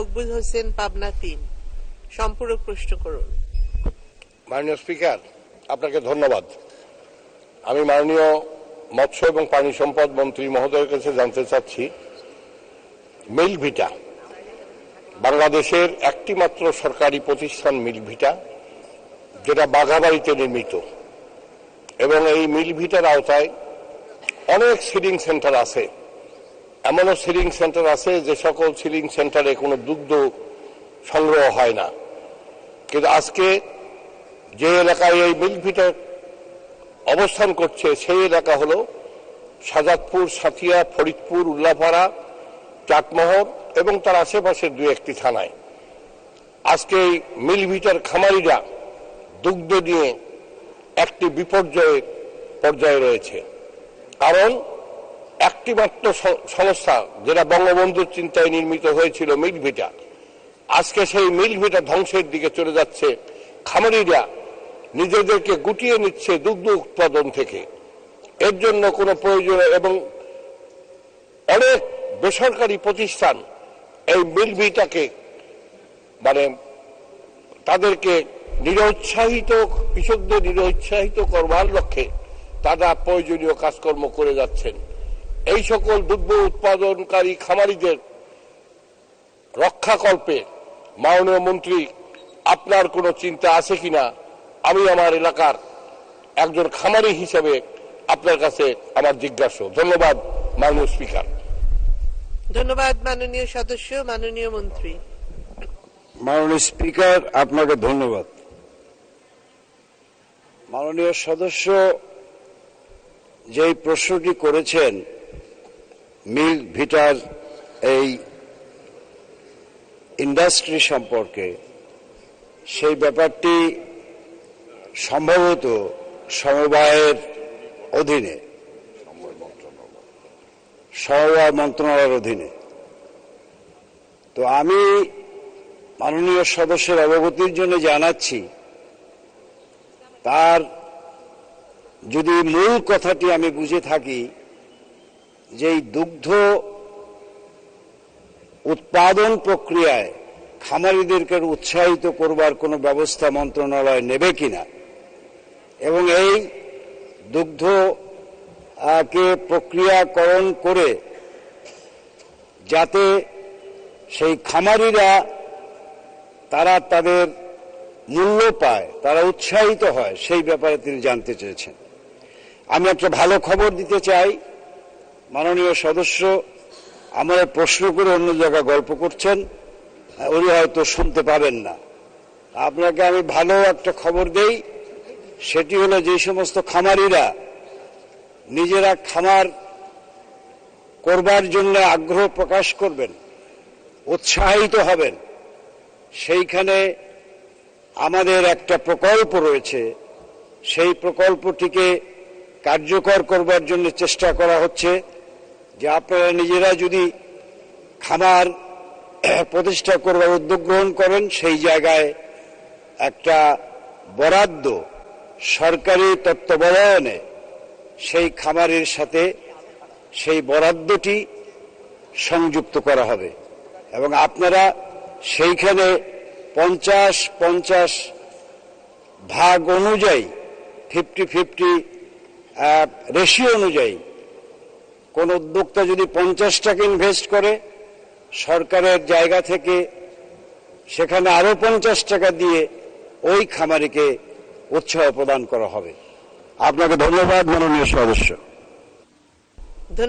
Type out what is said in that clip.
মকবুল হোসেন পাবনা তিন। সম্পূরক প্রশ্ন করুন। মাননীয় স্পিকার, আপনাকে ধন্যবাদ। আমি মাননীয় মৎস্য এবং পানি সম্পদ মন্ত্রী মহোদয়ের কাছে জানতে চাচ্ছি মিল ভিটা বাংলাদেশের একটি মাত্র সরকারি প্রতিষ্ঠান মিল ভিটা যেটা বাঘাবাড়িতে নির্মিত। এবং এই মিল ভিটার আওতায় অনেক সিলিং সেন্টার আছে। এমনও সিলিং সেন্টার আছে যে সকল সিলিং সেন্টারে কোনো দুগ্ধ সংগ্রহ হয় না। কিন্তু আজকে যে এলাকায় এই মিল্কভিটা অবস্থান করছে, সেই এলাকা হলো সাজাদপুর, সাথিয়া, ফরিদপুর, উল্লাপাড়া, চাটমোহর এবং তার আশেপাশের দু একটি থানায়। আজকে এই মিলভিটার খামারিরা দুগ্ধ নিয়ে একটি বিপর্যয়ে পর্যায়ে রয়েছে। কারণ একটি মাত্র সংস্থা যেটা বঙ্গবন্ধুর চিন্তায় নির্মিত হয়েছিল মিলভিটা আজকে সেই মিলভিটা ধ্বংসের দিকে চলে যাচ্ছে। খামারিরা নিজেদেরকে গুটিয়ে নিচ্ছে দুগ্ধ উৎপাদন থেকে। এর জন্য কোনো প্রয়োজন এবং অনেক বেসরকারি প্রতিষ্ঠান এই মিলভিটাকে মানে তাদেরকে নিরুৎসাহিত, কৃষকদের নিরুৎসাহিত করবার লক্ষ্যে তারা প্রয়োজনীয় কাজকর্ম করে যাচ্ছেন। এই সকল দুগ্ধ উৎপাদনকারী খামারিদের রক্ষাকল্পে মাননীয় মন্ত্রী আপনার কোনো চিন্তা আছে কিনা? আমি আমার এলাকার একজন খামারি হিসেবে আপনার কাছে আমার জিজ্ঞাসা। ধন্যবাদ মাননীয় স্পিকার। ধন্যবাদ মাননীয় সদস্য মাননীয় মন্ত্রী। মাননীয় স্পিকার আপনাকে ধন্যবাদ। মাননীয় সদস্য যেই প্রশ্নটি করেছেন মিল ভিটার এই ইন্ডাস্ট্রি সম্পর্কে সেই ব্যাপারটি সম্ভবত সমবায়ের অধীনে। সমবায় মন্ত্রণালয়ের অধীনে। তো আমি মাননীয় সদস্যের অবগতির জন্য জানাচ্ছি, তার যদি মূল কথাটি আমি বুঝে থাকি যে এই দুগ্ধ উৎপাদন প্রক্রিয়ায় খামারিদেরকে উৎসাহিত করবার কোনো ব্যবস্থা মন্ত্রণালয় নেবে কিনা, এবং এই দুগ্ধ কে প্রক্রিয়াকরণ করে যাতে সেই খামারিরা তারা তাদের মূল্য পায়, তারা উৎসাহিত হয়, সেই ব্যাপারে তিনি জানতে চেয়েছেন। আমি একটা ভালো খবর দিতে চাই। মাননীয় সদস্য আমার প্রশ্ন করে অন্য জায়গায় গল্প করছেন উনি হয়তো শুনতে পাবেন না। আপনাকে আমি ভালো একটা খবর দেই, সেটি হলো যে সমস্ত খামারিরা নিজেরা খামার করবার জন্য আগ্রহ প্রকাশ করবেন, উৎসাহিত হবেন। সেইখানে আমাদের একটা প্রকল্প রয়েছে, সেই প্রকল্পটিকে কার্যকর করবার জন্য চেষ্টা করা হচ্ছে। যে আপনারা নিজেরা যদি খামার প্রতিষ্ঠা করবার উদ্যোগ গ্রহণ করেন, সেই জায়গায় একটা বরাদ্দ সরকারি তত্ত্বাবধানে সেই খামারের সাথে সেই বরাদ্দটি সংযুক্ত করা হবে। এবং আপনারা সেইখানে পঞ্চাশ পঞ্চাশ ভাগ অনুযায়ী ফিফটি ফিফটি রেশিও অনুযায়ী কোন উদ্যোক্তা যদি পঞ্চাশ টাকা ইনভেস্ট করে, সরকারের জায়গা থেকে সেখানে আরও পঞ্চাশ টাকা দিয়ে ওই খামারিকে উৎসাহ প্রদান করা হবে। আপনাকে ধন্যবাদ, মাননীয় সদস্য।